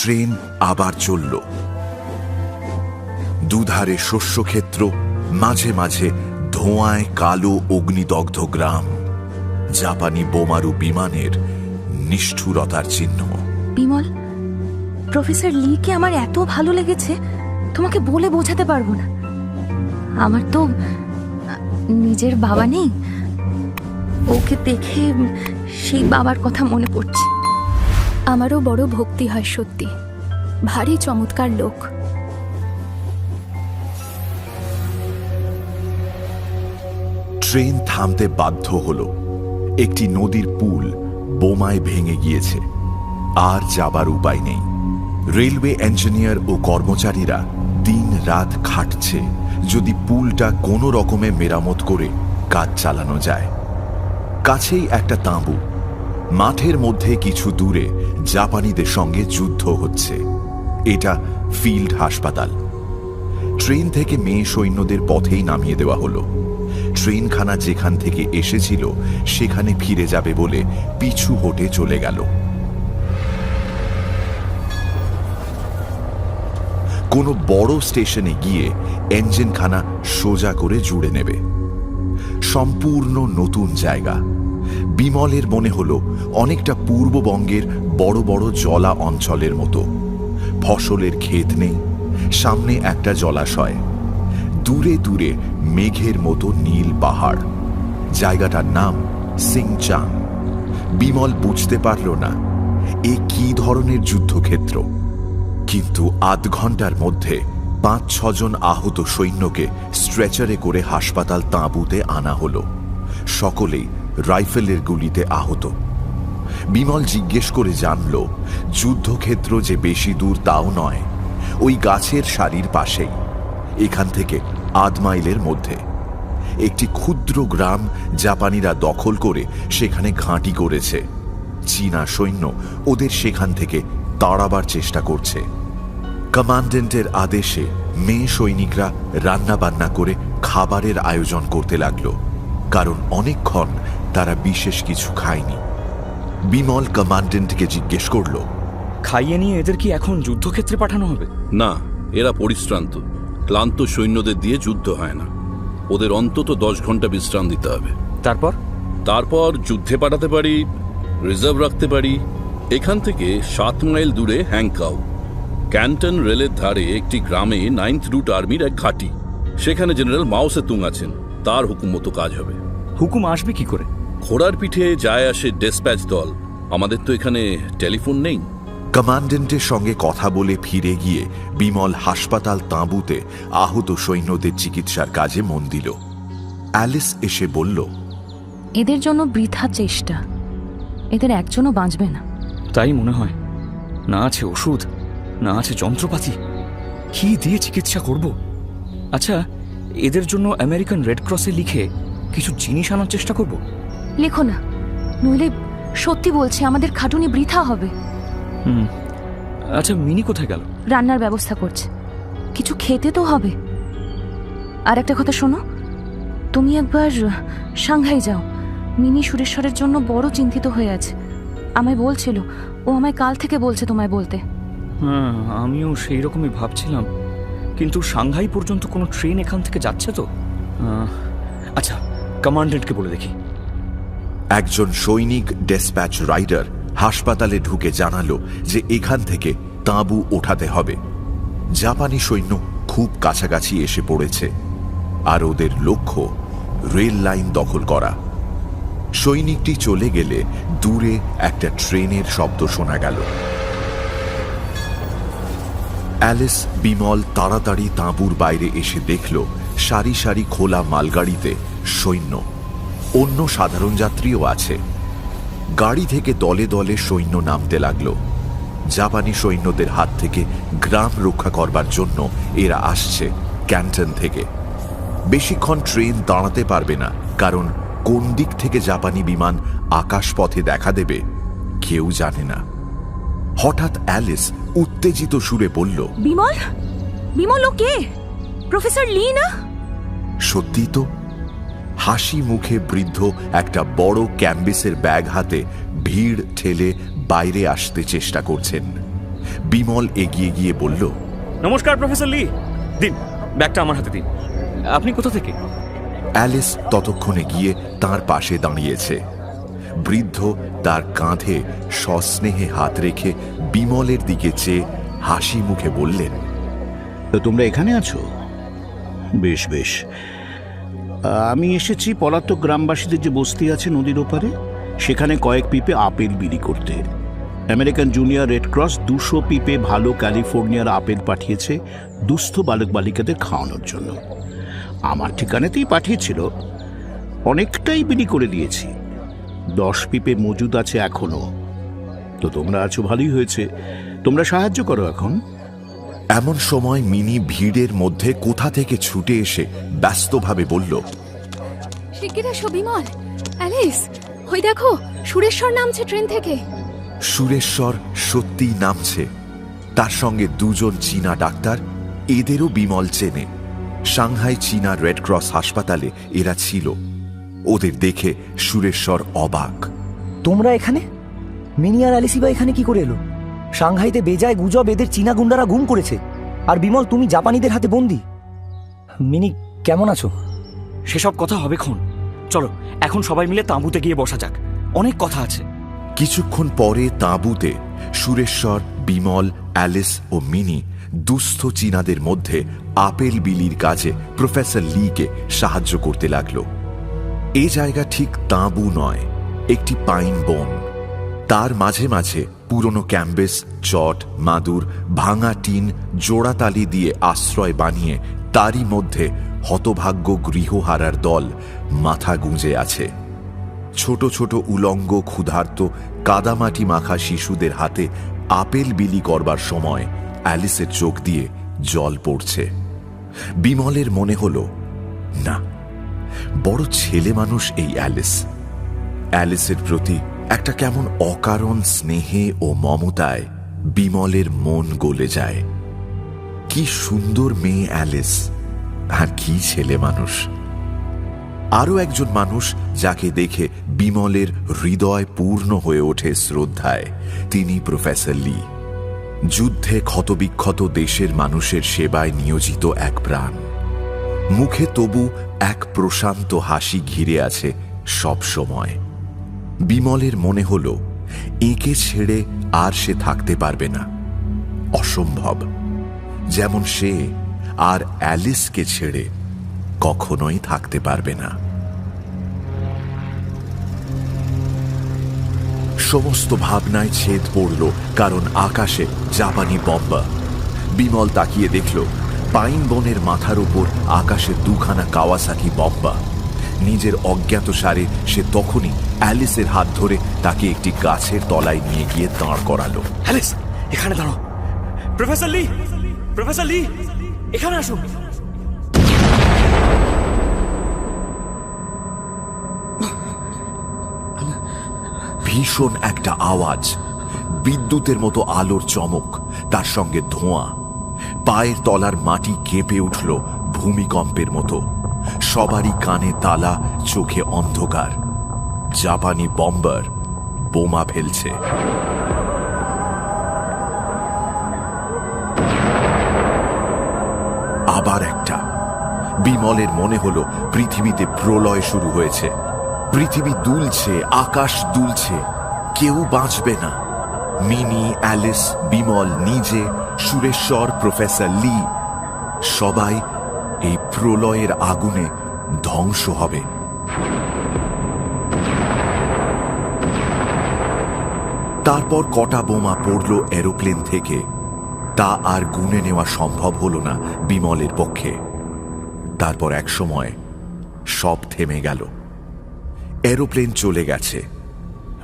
Train আবার চলল। দুধারে শস্যক্ষেত্র, মাঝে মাঝে ধোঁয়ায় কালো অগ্নিদগ্ধ গ্রাম, জাপানি বোমারু বিমানের নিষ্ঠুরতার চিহ্ন। বিমল, প্রফেসর লিকে আমার এত ভালো লেগেছে, তোমাকে বলে বোঝাতে পারব না। আমার তো নিজের বাবা নেই, ওকে দেখে সেই বাবার কথা মনে পড়ছে। আমারও বড় ভক্তি হয় সত্যি। ভারী চমৎকার লোক। ট্রেন থামতে বাধ্য হল। একটি নদীর পুল বোমায় ভেঙে গিয়েছে। আর যাবার উপায় নেই। রেলওয়ে ইঞ্জিনিয়ার ও কর্মচারীরা দিন রাত খাটছে যদি পুলটা কোনো রকমে মেরামত করে কাজ চালানো যায়। কাছেই একটা তাঁবু মাঠের মধ্যে কিছু দূরে জাপানিদের সঙ্গে যুদ্ধ হচ্ছে। এটা ফিল্ড হাসপাতাল। ট্রেন থেকে মেয়ে সৈন্যদের পথেই নামিয়ে দেওয়া হলো। ট্রেনখানা যেখান থেকে এসেছিল, সেখানে ফিরে যাবে বলে পিছু হটে চলে গেল। কোনো বড় স্টেশনে গিয়ে এঞ্জিনখানা সোজা করে জুড়ে নেবে। সম্পূর্ণ নতুন জায়গা। বিমলের মনে হলো অনেকটা পূর্ববঙ্গের বড় বড় জলা অঞ্চলের মতো। ফসলের ক্ষেত নেই, সামনে একটা জলাশয়। দূরে দূরে মেঘের মতো নীল পাহাড়। জায়গাটার নাম সিংচাং। বিমল বুঝতে পারল না, এ কি ধরনের যুদ্ধক্ষেত্র? কিন্তু আধ ঘণ্টার মধ্যে পাঁচ ছজন আহত সৈন্যকে স্ট্রেচারে করে হাসপাতাল তাঁবুতে আনা হলো। সকলেই রাইফেলের গুলিতে আহত। বিমল জিজ্ঞেস করে জানল, যুদ্ধক্ষেত্র যে বেশি দূর তাও নয়, ওই গাছের সারির পাশেই, এখান থেকে আধ মাইলের মধ্যে। একটি ক্ষুদ্র গ্রাম জাপানিরা দখল করে সেখানে ঘাঁটি করেছে। চীনা সৈন্য ওদের সেখান থেকে তাড়াবার চেষ্টা করছে। কমান্ডেন্টের আদেশে মেয়ে সৈনিকরা রান্নাবান্না করে খাবারের আয়োজন করতে লাগল, কারণ অনেকক্ষণ তারা বিশেষ কিছু খায়নি। বিমল কমান্ডেন্টকে জিজ্ঞেস করল খাইয়ে নিয়ে এদের কি এখন যুদ্ধক্ষেত্রে পাঠানো হবে? না এরা পরিশ্রান্ত। ক্লান্ত সৈন্যদের দিয়ে যুদ্ধ হয় না। ওদের অন্তত দশ ঘণ্টা বিশ্রাম দিতে হবে। তারপর? তারপর যুদ্ধে পাঠাতে পারি রিজার্ভ রাখতে পারি। এখান থেকে সাত মাইল দূরে হ্যাংকাও। ক্যান্টন রেলের ধারে একটি গ্রামে নাইন্থ রুট আর্মির এক ঘাঁটি। সেখানে জেনারেল মাওসে তুং আছেন। তার হুকুম মতো কাজ হবে। হুকুম আসবে কি করে? ঘোড়ার পিঠে যায় আসে ডেসপ্যাচ দল। আমাদের তো এখানে টেলিফোন নেই। কমান্ডেন্টের সঙ্গে কথা বলে ফিরে গিয়ে বিমল হাসপাতাল তাঁবুতে আহত সৈন্যদের চিকিৎসার কাজে মন দিল। অ্যালিস এসে বলল এদের জন্য বৃথা চেষ্টা। এদের একজনও বাঁচবে না। তাই মনে হয় না আছে ওষুধ না আছে যন্ত্রপাতি। কি দিয়ে চিকিৎসা করব? আচ্ছা এদের জন্য আমেরিকান রেড ক্রসে লিখে কিছু জিনিস আনার চেষ্টা করব? লেখো না। নইলে সত্যি বলছি আমাদের খাটুনি বৃথা হবে। হুম। আচ্ছা মিনি কোথায় গেল? রান্নার ব্যবস্থা করছে। কিছু খেতে তো হবে। আর একটা কথা শোনো তুমি একবার সাংঘাই যাও। মিনি সুরেশ্বরের জন্য বড় চিন্তিত হয়ে আছে। আমায় বলছিল ও আমায় কাল থেকে বলছে তোমায় বলতে। হ্যাঁ আমিও সেই রকমই ভাবছিলাম। কিন্তু সাংহাই পর্যন্ত কোনো ট্রেন এখান থেকে যাচ্ছে তো? আচ্ছা কমান্ডেন্টকে বলে দেখি। একজন সৈনিক ডেসপ্যাচ রাইডার হাসপাতালে ঢুকে জানালো যে এখান থেকে তাঁবু ওঠাতে হবে। জাপানি সৈন্য খুব কাছাকাছি এসে পড়েছে আর ওদের লক্ষ্য রেল লাইন দখল করা। সৈনিকটি চলে গেলে দূরে একটা ট্রেনের শব্দ শোনা গেল। অ্যালিস বিমল তাড়াতাড়ি তাঁবুর বাইরে এসে দেখল সারি সারি খোলা মালগাড়িতে সৈন্য। অন্য সাধারণ যাত্রীও আছে। গাড়ি থেকে দলে দলে সৈন্য নামতে লাগল। জাপানি সৈন্যদের হাত থেকে গ্রাম রক্ষা করবার জন্য এরা আসছে ক্যান্টন থেকে। বেশিক্ষণ ট্রেন দাঁড়াতে পারবে না কারণ কোন দিক থেকে জাপানি বিমান আকাশপথে দেখা দেবে কেউ জানে না। হঠাৎ অ্যালিস উত্তেজিত সুরে বলল বিমল? বিমল ও কে? প্রফেসর লি না? সত্যি তো হাসি মুখে বৃদ্ধ একটা বড় ক্যাম্বিসের ব্যাগ হাতে ভিড় ঠেলে বাইরে আসতে চেষ্টা করছেন। বিমল এগিয়ে গিয়ে বলল নমস্কার প্রফেসর লি। দিন ব্যাগটা আমার হাতে দিন। আপনি কোথা থেকে? অ্যালিস ততক্ষণে গিয়ে তার পাশে দাঁড়িয়েছে। বৃদ্ধ তার কাঁধে সস্নেহে হাত রেখে বিমলের দিকে চেয়ে হাসি মুখে বললেন তো তোমরা এখানে আছো? বেশ বেশ। আমি এসেছি পলাতক গ্রামবাসীদের যে বস্তি আছে নদীর ওপারে, সেখানে কয়েক পিপে আপেল বিলি করতে। আমেরিকান জুনিয়র রেড ক্রস দুশো পিপে ভালো ক্যালিফোর্নিয়ার আপেল পাঠিয়েছে দুস্থ বালক বালিকাদের খাওয়ানোর জন্য। আমার ঠিকানাতেই পাঠিয়েছিল। অনেকটাই বিলি করে দিয়েছি। দশ পিপে মজুদ আছে এখনও। তো তোমরা আছো, ভালোই হয়েছে। তোমরা সাহায্য করো এখন। এমন সময় মিনি ভিড়ের মধ্যে কোথা থেকে ছুটে এসে ব্যস্তভাবে বলল শিগগির বিমল। অ্যালিস ওই দেখো সুরেশ্বর নামছে ট্রেন থেকে। সুরেশ্বর সত্যিই নামছে। তার সঙ্গে দুজন চীনা ডাক্তার এদেরও বিমল চেনে। সাংহাই চীনা রেড ক্রস হাসপাতালে এরা ছিল। ওদের দেখে সুরেশ্বর অবাক। তোমরা এখানে? মিনি আর অ্যালিসিবা এখানে কি করে এলো? সাংহাইতে বেজায় গুজব এদের চীনা গুন্ডারা গুম করেছে। আর বিমল তুমি জাপানিদের হাতে বন্দি। মিনি কেমন আছো? সেসব কথা হবে ক্ষণ। চলো এখন সবাই মিলে তাঁবুতে গিয়ে বসা যাক। অনেক কথা আছে। কিছুক্ষণ পরে তাঁবুতে সুরেশ্বর বিমল অ্যালিস ও মিনি দুস্থ চীনাদের মধ্যে আপেল বিলির কাজে প্রফেসর লিকে সাহায্য করতে লাগল। এ জায়গা ঠিক তাঁবু নয় একটি পাইন বন। তার মাঝে মাঝে পুরনো ক্যাম্বেস চট মাদুর, ভাঙা টিন জোড়াতালি দিয়ে আশ্রয় বানিয়ে তারই মধ্যে হতভাগ্য গৃহহারার দল মাথা গুঁজে আছে। ছোট ছোট উলঙ্গ ক্ষুধার্ত কাদামাটি মাখা শিশুদের হাতে আপেল বিলি করবার সময় অ্যালিসের চোখ দিয়ে জল পড়ছে। বিমলের মনে হল, না, বড় ছেলে মানুষ এই অ্যালিস। অ্যালিসের প্রতি একটা কেমন অকারণ স্নেহে ও মমতায় বিমলের মন গলে যায়। কি সুন্দর মেয়ে অ্যালিস, আর কি ছেলে মানুষ। আরও একজন মানুষ যাকে দেখে বিমলের হৃদয় পূর্ণ হয়ে ওঠে শ্রদ্ধায়, তিনি প্রফেসর লি। যুদ্ধে ক্ষতবিক্ষত দেশের মানুষের সেবায় নিয়োজিত এক প্রাণ। মুখে তবু এক প্রশান্ত হাসি ঘিরে আছে সব সময়। বিমলের মনে হল, এঁকে ছেড়ে আর সে থাকতে পারবে না। অসম্ভব। যেমন সে আর অ্যালিসকে ছেড়ে কখনোই থাকতে পারবে না। সমস্ত ভাবনায় ছেদ পড়ল, কারণ আকাশে জাপানি বম্বা। বিমল তাকিয়ে দেখল, পাইন বনের মাথার উপর আকাশে দুখানা কাওয়াসাকি বম্বা। নিজের অজ্ঞাত সারে সে তখনই অ্যালিসের হাত ধরে তাকে একটি গাছের তলায় নিয়ে গিয়ে দাঁড় করালো। অ্যালিস এখানে দাঁড়ো প্রফেসর লি প্রফেসর লি এখানে আসুন। ভীষণ একটা আওয়াজ বিদ্যুতের মতো আলোর চমক তার সঙ্গে ধোঁয়া। পায়ের তলার মাটি কেঁপে উঠল ভূমিকম্পের মতো। সবারই কানে তালা চোখে অন্ধকার। জাপানি বম্বার বোমা ফেলছে। আবার একটা। বিমলের মনে হলো পৃথিবীতে প্রলয় শুরু হয়েছে। পৃথিবী দুলছে, আকাশ দুলছে, কেউ বাঁচবে না। মিনি অ্যালিস, বিমল, নিজে, সুরেশ্বর, প্রফেসর লি, সবাই এই প্রলয়ের আগুনে ধ্বংস হবে। তারপর কটা বোমা পড়ল এরোপ্লেন থেকে, তা আর গুনে নেওয়া সম্ভব হল না বিমলের পক্ষে। তারপর এক সময় সব থেমে গেল। এরোপ্লেন চলে গেছে।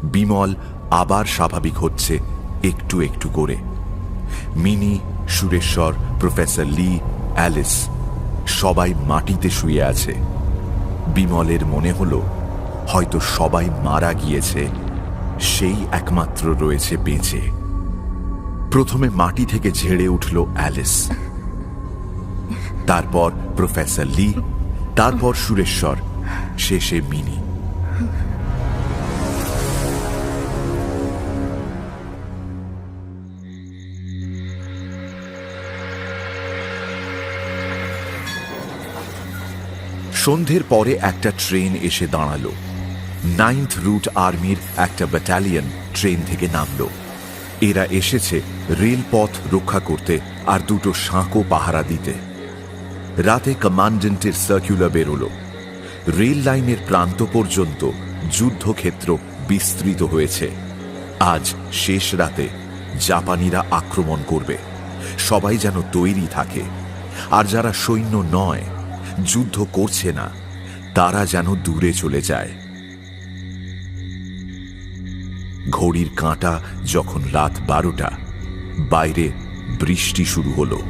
বিমল আবার স্বাভাবিক হচ্ছে একটু একটু করে। Mini, Sureshwar, professor Li, Alice সবাই মাটিতে শুয়ে আছে। বিমলের মনে হলো হয়তো সবাই মারা গিয়েছে। সেই একমাত্র রয়েছে বেঁচে। প্রথমে মাটি থেকে ঝেড়ে উঠল অ্যালিস। তারপর প্রফেসর লি, তারপর সুরেশ্বর, শেষে মিনি। সন্ধ্যের পরে একটা ট্রেন এসে দাঁড়াল। নাইন্থ রুট আর্মির একটা ব্যাটালিয়ন ট্রেন থেকে নামল। এরা এসেছে রেলপথ রক্ষা করতে আর দুটো সাঁকো পাহারা দিতে। রাতে কমান্ডেন্টের সার্কুলার বেরোলো। রেল লাইনের প্রান্ত পর্যন্ত যুদ্ধক্ষেত্র বিস্তৃত হয়েছে। আজ শেষ রাতে জাপানিরা আক্রমণ করবে। সবাই যেন তৈরি থাকে। আর যারা সৈন্য নয়, যুদ্ধ করছে না, তারা যেন দূরে চলে যায়। ঘড়ির কাঁটা যখন রাত বারোটা বাইরে বৃষ্টি শুরু হলো।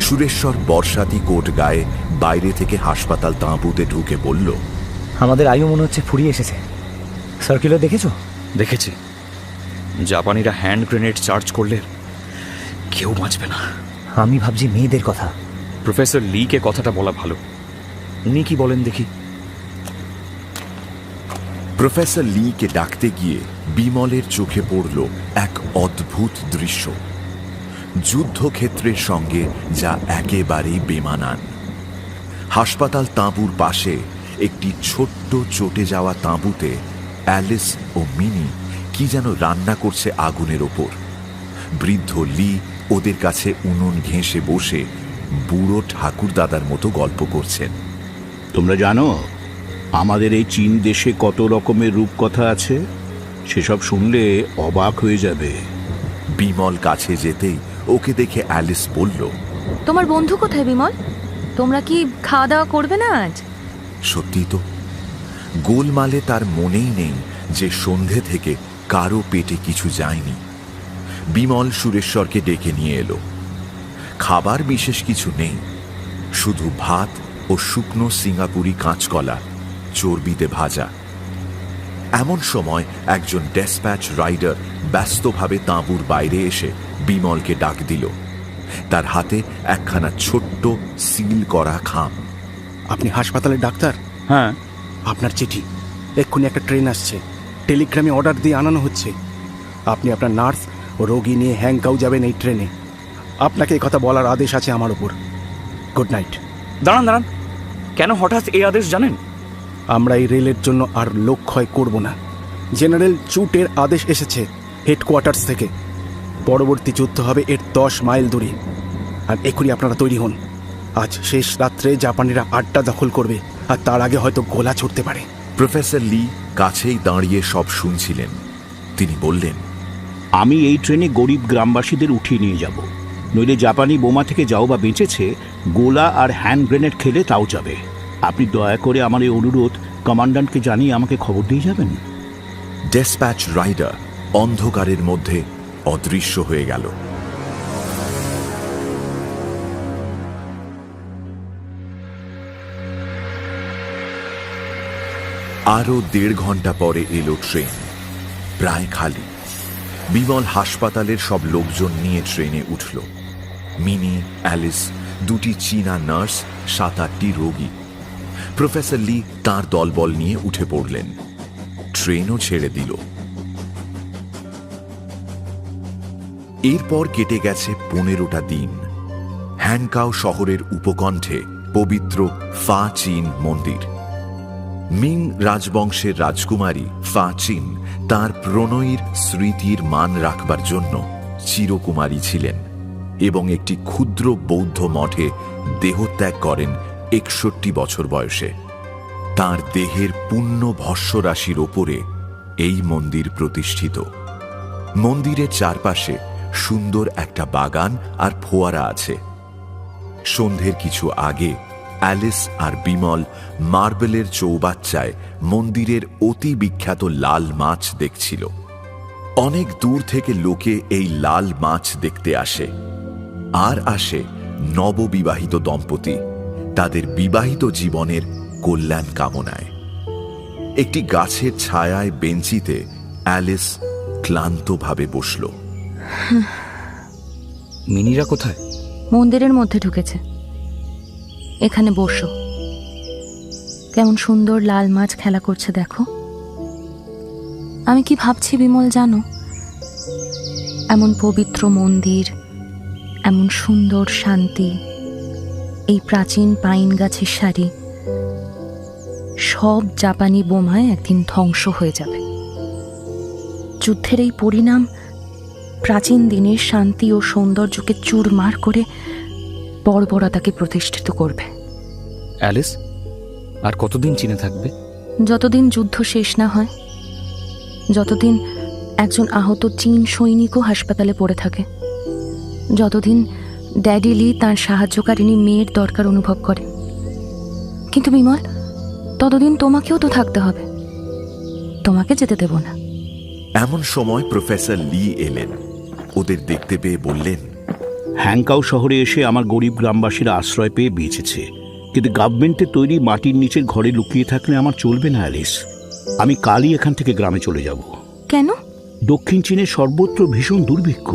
সুরেশ্বর বর্ষাতি কোট গায়ে বাইরে থেকে হাসপাতাল তাঁবুতে ঢুকে বলল আমাদের আয়ু মনে হচ্ছে ফুরিয়ে এসেছে। সার্কুলার দেখেছ? দেখেছি। জাপানিরা হ্যান্ড গ্রেনেড চার্জ করলে কেউ বাঁচবে না। আমি ভাবছি মেয়েদের কথা। প্রফেসর লিকে কথাটা বলা ভালো। উনি কি বলেন দেখি? প্রফেসর লিকে ডাকতে গিয়ে বিমলের চোখে পড়ল এক অদ্ভুত দৃশ্য। যুদ্ধক্ষেত্রের সঙ্গে যা একেবারেই বেমানান। হাসপাতাল তাঁবুর পাশে একটি ছোট্ট চটে যাওয়া তাঁবুতে অ্যালিস ও মিনি কি যেন রান্না করছে আগুনের ওপর। বৃদ্ধ লি ওদের কাছে উনুন ঘেঁষে বসে বুড়ো ঠাকুরদাদার মতো গল্প করছেন। তোমরা জানো আমাদের এই চীন দেশে কত রকমের রূপকথা আছে? সেসব শুনলে অবাক হয়ে যাবে। বিমল কাছে যেতেই ওকে দেখে অ্যালিস বলল তোমার বন্ধু কোথায় বিমল? তোমরা কি খাওয়া দাওয়া করবে না আজ? সত্যি তো। গোলমালে তার মনেই নেই যে সন্ধে থেকে কারও পেটে কিছু যায়নি। বিমল সুরেশ্বরকে ডেকে নিয়ে এলো। খাবার বিশেষ কিছু নেই। শুধু ভাত ও শুকনো সিঙ্গাপুরি কাঁচকলা চর্বিতে ভাজা। এমন সময় একজন ডেসপ্যাচ রাইডার ব্যস্তভাবে তাঁবুর বাইরে এসে বিমলকে ডাক দিল। তার হাতে একখানা ছোট্ট সিল করা খাম। আপনি হাসপাতালের ডাক্তার? হ্যাঁ। আপনার চিঠি। এক্ষুনি একটা ট্রেন আসছে। টেলিগ্রামে অর্ডার দিয়ে আনানো হচ্ছে। আপনি আপনার নার্স ও রোগী নিয়ে হ্যাংকাউ যাবেন এই ট্রেনে। আপনাকে এই কথা বলার আদেশ আছে আমার ওপর গুড নাইট। দাঁড়ান দাঁড়ান। কেন হঠাৎ এই আদেশ জানেন? আমরা এই রেলের জন্য আর লক্ষ্যয় করব না। জেনারেল চুটের আদেশ এসেছে হেডকোয়ার্টার্স থেকে। পরবর্তী যুদ্ধ হবে এর দশ মাইল দূরে। আর এক্ষুনি আপনারা তৈরি হন। আজ শেষ রাত্রে জাপানিরা আড্ডা দখল করবে আর তার আগে হয়তো গোলা ছুটতে পারে। প্রফেসর লি কাছেই দাঁড়িয়ে সব শুনছিলেন। তিনি বললেন আমি এই ট্রেনে গরিব গ্রামবাসীদের উঠিয়ে নিয়ে যাব। নইলে জাপানি বোমা থেকে যাও বা বেঁচেছে গোলা আর হ্যান্ড গ্রেনেড খেলে তাও যাবে। আপনি দয়া করে আমার এই অনুরোধ কমান্ড্যান্টকে জানিয়ে আমাকে খবর দিয়ে যাবেন? ডেসপ্যাচ রাইডার অন্ধকারের মধ্যে অদৃশ্য হয়ে গেল। আরও দেড় ঘণ্টা পরে এলো ট্রেন, প্রায় খালি। বিমল হাসপাতালের সব লোকজন নিয়ে ট্রেনে উঠল। মিনি, অ্যালিস, দুটি চীনা নার্স, সাত আটটি রোগী। প্রফেসর লি তাঁর দলবল নিয়ে উঠে পড়লেন। ট্রেনও ছেড়ে দিল। এরপর কেটে গেছে পনেরোটা দিন। হ্যানকাও শহরের উপকণ্ঠে পবিত্র ফা চীন মন্দির। মিং রাজবংশের রাজকুমারী ফা চীন তাঁর প্রণয়ীর স্মৃতির মান রাখবার জন্য চিরকুমারী ছিলেন এবং একটি ক্ষুদ্র বৌদ্ধ মঠে দেহত্যাগ করেন একষট্টি বছর বয়সে। তার দেহের পুণ্য ভস্যরাশির ওপরে এই মন্দির প্রতিষ্ঠিত। মন্দিরের চারপাশে সুন্দর একটা বাগান আর ফোয়ারা আছে। সন্ধ্যের কিছু আগে অ্যালিস আর বিমল মার্বেলের চৌবাচ্চায় মন্দিরের অতি বিখ্যাত লাল মাছ দেখছিল। অনেক দূর থেকে লোকে এই লাল মাছ দেখতে আসে। আর আসে নববিবাহিত দম্পতি। তাদের বিবাহিত জীবনের কল্যাণ কামনায়। একটি গাছের ছায়ায় বেঞ্চিতে অ্যালিস ক্লান্তভাবে বসল। মিনিরা কোথায়? মন্দিরের মধ্যে ঢুকেছে। এখানে বসো। কেমন সুন্দর লাল মাছ খেলা করছে দেখো। আমি কি ভাবছি বিমল জানো? এমন পবিত্র মন্দির এমন সুন্দর শান্তি। এই প্রাচীন পাইন গাছের সারি। সব জাপানি বোমায় একদিন ধ্বংস হয়ে যাবে। যুদ্ধের এই পরিণাম প্রাচীন দিনের শান্তি ও সৌন্দর্যকে চুরমার করে বর্বরতাকে প্রতিষ্ঠিত করবে। অ্যালিস আর কতদিন চীনে থাকবে? যতদিন যুদ্ধ শেষ না হয় যতদিন একজন আহত চীন সৈনিকও হাসপাতালে পড়ে থাকে যতদিন ড্যাডি লি তাঁর সাহায্যকারিণী মেয়ের দরকার অনুভব করে। কিন্তু বিমল ততদিন তোমাকেও তো থাকতে হবে। তোমাকে যেতে দেব না। এমন সময় প্রফেসর লি এলেন। ওদের দেখতে পেয়ে বললেন হ্যাংকাও শহরে এসে আমার গরিব গ্রামবাসীরা আশ্রয় পেয়ে বেঁচেছে। কিন্তু গভর্নমেন্টের তৈরি মাটির নিচের ঘরে লুকিয়ে থাকলে আমার চলবে না অ্যালিস। আমি কালই এখান থেকে গ্রামে চলে যাব। কেন? দক্ষিণ চীনের সর্বত্র ভীষণ দুর্ভিক্ষ।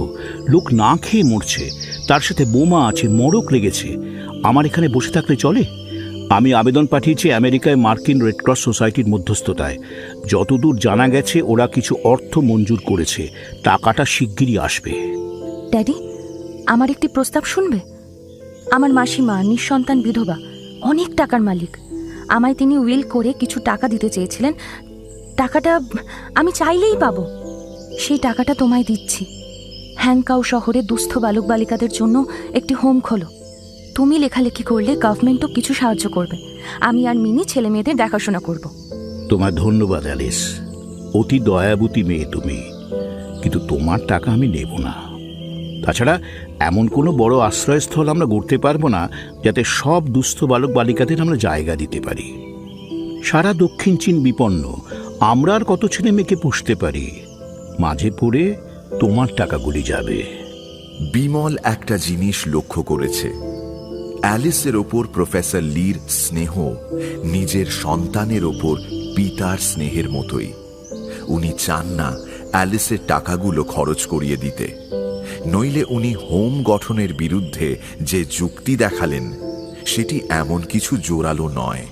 লোক না খেয়ে মরছে। তার সাথে বোমা আছে, মরক লেগেছে। আমার এখানে বসে থাকলে চলে? আমি আবেদন পাঠিয়েছি আমেরিকায় মার্কিন রেডক্রস সোসাইটির মধ্যস্থতায়। যতদূর জানা গেছে, ওরা কিছু অর্থ মঞ্জুর করেছে। টাকাটা শিগগিরই আসবে। ড্যাডি, আমার একটি প্রস্তাব শুনবে? আমার মাসিমা, নিঃসন্তান বিধবা, অনেক টাকার মালিক। আমায় তিনি উইল করে কিছু টাকা দিতে চেয়েছিলেন। টাকাটা আমি চাইলেই পাবো। সেই টাকাটা তোমায় দিচ্ছি। হ্যাংকাও শহরে দুস্থ বালক বালিকাদের জন্য একটি হোম খোলো। তুমি লেখালেখি করলে গভর্নমেন্টও কিছু সাহায্য করবে। আমি আর মিনি ছেলে মেয়েদের দেখাশোনা করব। তোমার ধন্যবাদ, অ্যালিস। অতি দয়াবতী মেয়ে তুমি। কিন্তু তোমার টাকা আমি নেব না। তাছাড়া এমন কোনো বড় আশ্রয়স্থল আমরা গড়তে পারব না যাতে সব দুস্থ বালক বালিকাদের আমরা জায়গা দিতে পারি। সারা দক্ষিণ চীন বিপন্ন। আমরা আর কত ছেলে মেয়েকে পুষতে পারি? মাঝে পড়ে তোমার টাকাগুলি যাবে। বিমল একটা জিনিস লক্ষ্য করেছে। অ্যালিসের ওপর প্রফেসর লির স্নেহ নিজের সন্তানের ওপর পিতার স্নেহের মতোই। উনি চান না অ্যালিসের টাকাগুলো খরচ করিয়ে দিতে। নইলে উনি হোম গঠনের বিরুদ্ধে যে যুক্তি দেখালেন, সেটি এমন কিছু জোরালো নয়।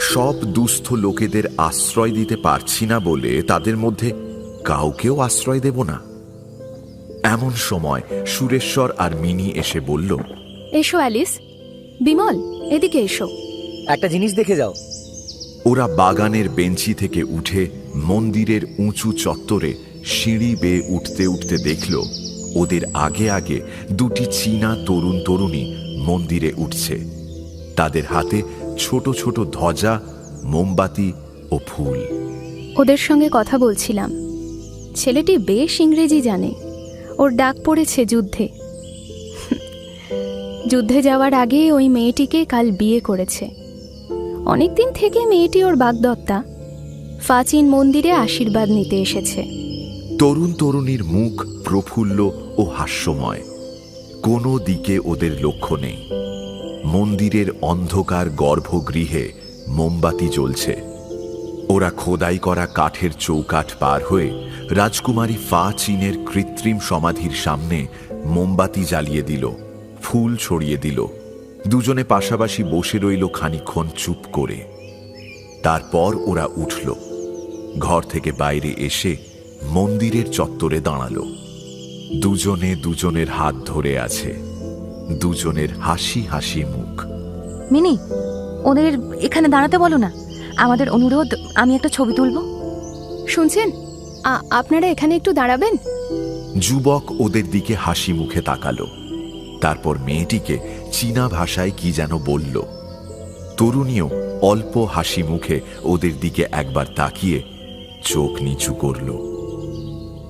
সব দুস্থ লোকেদের আশ্রয় দিতে পারছি না বলে তাদের মধ্যে কাউকেও আশ্রয় দেব না। এমন সময় সুরেশ্বর আর মিনি এসে বলল এসো অ্যালিস বিমল এদিকে এসো। একটা জিনিস দেখে যাও। ওরা বাগানের বেঞ্চি থেকে উঠে মন্দিরের উঁচু চত্বরে সিঁড়ি বেয়ে উঠতে উঠতে দেখল ওদের আগে আগে দুটি চীনা তরুণ তরুণী মন্দিরে উঠছে। তাদের হাতে ছোট ছোট ধ্বজা মোমবাতি ও ফুল। ওদের সঙ্গে কথা বলছিলাম। ছেলেটি বেশ ইংরেজি জানে। ওর ডাক পড়েছে যুদ্ধে। যুদ্ধে যাওয়ার আগে ওই মেয়েটিকে কাল বিয়ে করেছে। অনেকদিন থেকে মেয়েটি ওর বাগদত্তা। প্রাচীন মন্দিরে আশীর্বাদ নিতে এসেছে। তরুণ তরুণীর মুখ প্রফুল্ল ও হাস্যময়। কোনো দিকে ওদের লক্ষ্য নেই। মন্দিরের অন্ধকার গর্ভগৃহে মোমবাতি জ্বলছে। ওরা খোদাই করা কাঠের চৌকাঠ পার হয়ে রাজকুমারী ফা চীনের কৃত্রিম সমাধির সামনে মোমবাতি জ্বালিয়ে দিল, ফুল ছড়িয়ে দিল। দুজনে পাশাপাশি বসে রইল খানিক্ষণ চুপ করে। তারপর ওরা উঠল। ঘর থেকে বাইরে এসে মন্দিরের চত্বরে দাঁড়াল। দুজনে দুজনের হাত ধরে আছে। দুজনের হাসি হাসি মুখ। মিনি, ওদের এখানে দাঁড়াতে বলো না। আমাদের অনুরোধ, আমি একটা ছবি তুলব। শুনছেন? আপনারা এখানে একটু দাঁড়াবেন? যুবক ওদের দিকে হাসি মুখে তাকালো। তারপর মেয়েটিকে চীনা ভাষায় কি যেন বলল। তরুণীও অল্প হাসি মুখে ওদের দিকে একবার তাকিয়ে চোখ নিচু করল।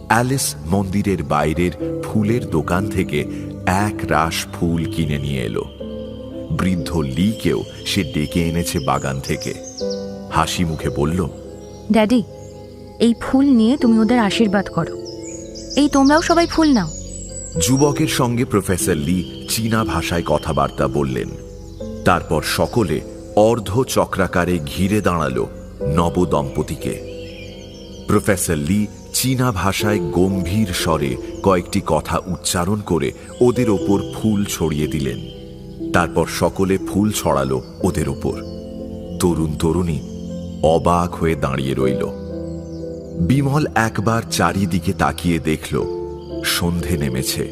অ্যালিস মন্দিরের বাইরের ফুলের দোকান থেকে এক রাশ ফুল কিনে নিয়ে এলো। বৃদ্ধ লিকেও সে ডেকে এনেছে বাগান থেকে। হাসি মুখে বলল ড্যাডি এই ফুল নিয়ে তুমি ওদের আশীর্বাদ করো। এই তোমরাও সবাই ফুল নাও। যুবকের সঙ্গে প্রফেসর লি চীনা ভাষায় কথাবার্তা বললেন। তারপর সকলে অর্ধ চক্রাকারে ঘিরে দাঁড়াল নবদম্পতিকে। প্রফেসর লি চীনা ভাষায় গম্ভীর স্বরে কয়েকটি কথা উচ্চারণ করে ওদের ওপর ফুল ছড়িয়ে দিলেন। তারপর সকলে ফুল ছড়ালো ওদের ওপর। তরুণ তরুণী অবাক হয়ে দাঁড়িয়ে রইল। বিমল একবার চারিদিকে তাকিয়ে দেখল, সন্ধে নেমেছে।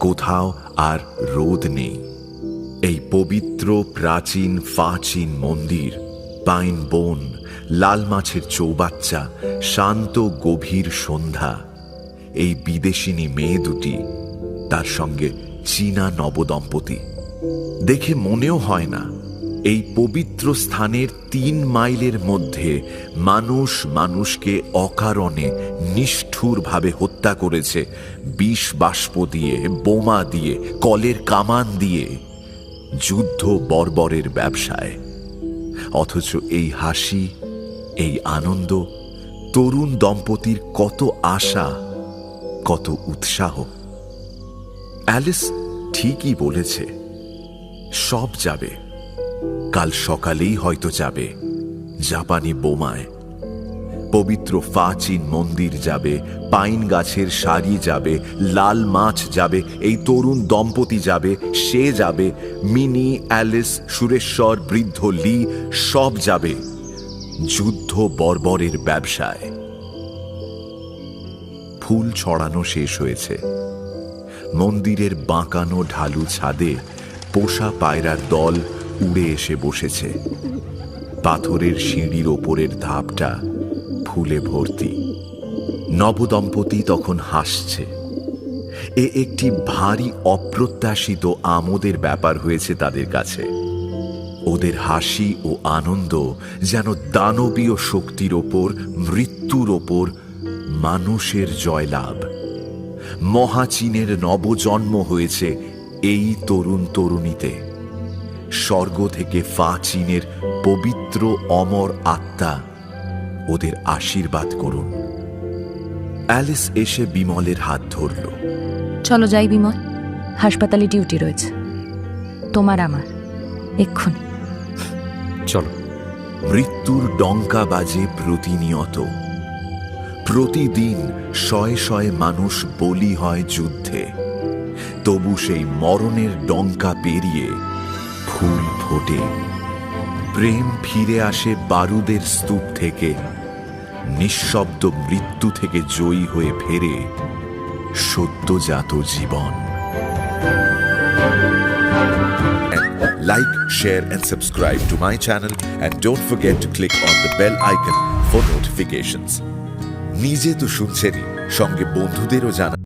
কোথাও আর রোদ নেই। এই পবিত্র, প্রাচীন, ফাচীন মন্দির, পাইন বন, লাল মাছের চৌবাচ্চা, শান্ত, গভীর সন্ধ্যা, এই বিদেশিনী মেয়ে দুটি, তার সঙ্গে চীনা নবদম্পতি। দেখে মনেও হয় না এই পবিত্র স্থানের তিন মাইলের মধ্যে মানুষ মানুষকে অকারণে নিষ্ঠুরভাবে হত্যা করেছে। বিষ বাষ্প দিয়ে, বোমা দিয়ে, কলের কামান দিয়ে যুদ্ধ বর্বরের ব্যবসায়। অথচ এই হাসি, এই আনন্দ, তরুণ দম্পতির কত আশা, কত উৎসাহ। অ্যালিস ঠিকই বলেছে, সব যাবে। কাল সকালেই হয়তো যাবে, জাপানি বোমায়। পবিত্র ফাচিন মন্দির যাবে, পাইন গাছের সারি যাবে, লাল মাছ যাবে, এই তরুণ দম্পতি যাবে, সে যাবে, মিনি, অ্যালিস, সুরেশ্বর, বৃদ্ধ, লি, সব যাবে, যুদ্ধ বর্বরের ব্যবসায়। ফুল ছড়ানো শেষ হয়েছে। মন্দিরের বাঁকানো ঢালু ছাদে পোষা পায়রার দল উড়ে এসে বসেছে। পাথরের সিঁড়ির ওপরের ধাপটা ফুলে ভর্তি। নবদম্পতি তখন হাসছে। এ একটি ভারী অপ্রত্যাশিত আমোদের ব্যাপার হয়েছে তাদের কাছে। ওদের হাসি ও আনন্দ যেন দানবীয় শক্তির ওপর, মৃত্যুর ওপর মানুষের জয়লাভ। মহাচীনের নবজন্ম হয়েছে এই তরুণ তরুণীতে স্বর্গ থেকে ফা চীনের পবিত্র অমর আত্মা ওদের আশীর্বাদ করুন। অ্যালিস এসে বিমলের হাত ধরল। চলো যাই বিমল হাসপাতালে ডিউটি রয়েছে। তোমার আমার এক্ষুনি। চলো। মৃত্যুর ডঙ্কা বাজে প্রতিনিয়ত। প্রতিদিন শয়ে শয়ে মানুষ বলি হয় যুদ্ধে। তবু সেই মরণের ডঙ্কা পেরিয়ে ফুল ফোটে। প্রেম ফিরে আসে বারুদের স্তূপ থেকে। নিঃশব্দ মৃত্যু থেকে জয়ী হয়ে ফেরে সদ্যজাত জীবন। Like share and subscribe to my channel and don't forget to click on the bell icon for notifications নিজে তো শুনছেনই, সঙ্গে বন্ধুদেরও জানা